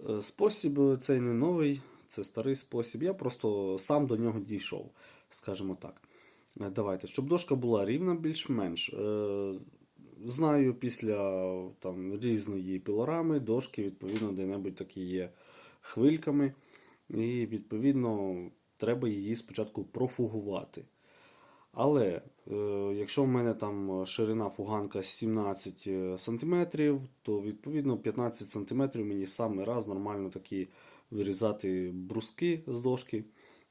Е, Спосіб цей не новий, це старий спосіб. Я просто сам до нього дійшов, скажімо так. Е, Давайте, щоб дошка була рівна більш-менш. Е, Знаю, після там, різної пілорами дошки, відповідно, де-небудь такі є хвильками. І, відповідно, треба її спочатку профугувати. Але е, якщо в мене там ширина фуганка 17 см, то відповідно 15 см мені саме раз нормально такі вирізати бруски з дошки.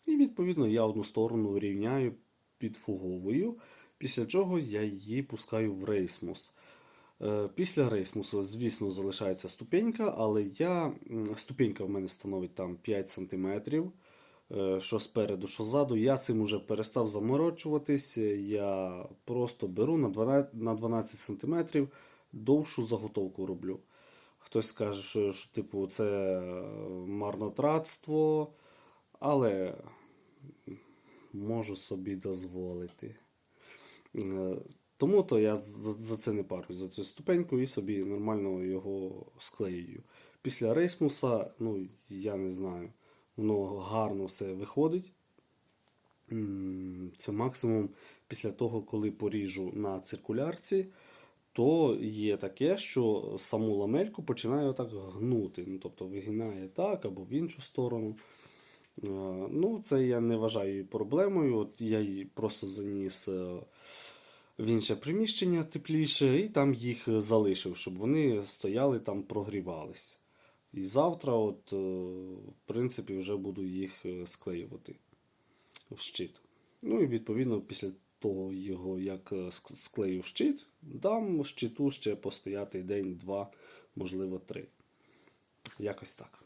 І відповідно я одну сторону рівняю, підфуговую, після чого я її пускаю в рейсмус. Е, Після рейсмусу, звісно, залишається ступенька, але я, ступенька в мене становить там 5 см, е, що спереду, що ззаду. Я цим уже перестав заморочуватись. Я просто беру на 12, на 12 см довшу заготовку роблю. Хтось скаже, що, що типу, це марнотратство, але можу собі дозволити. Е, Тому то я за це не парюсь, за цю ступеньку і собі нормально його склеюю. Після рейсмуса, ну, я не знаю, воно гарно все виходить. Це максимум після того, коли поріжу на циркулярці, то є таке, що саму ламельку починає отак гнути. Ну, тобто вигинає так або в іншу сторону. Ну, це я не вважаю проблемою. От я її просто заніс е, в інше приміщення тепліше, і там їх залишив, щоб вони стояли там, прогрівались. І завтра, от, е, в принципі, вже буду їх е, склеювати в щит. Ну і відповідно, після того його, як е, склею щит, дам щиту ще постояти день, два, можливо, три. Якось так.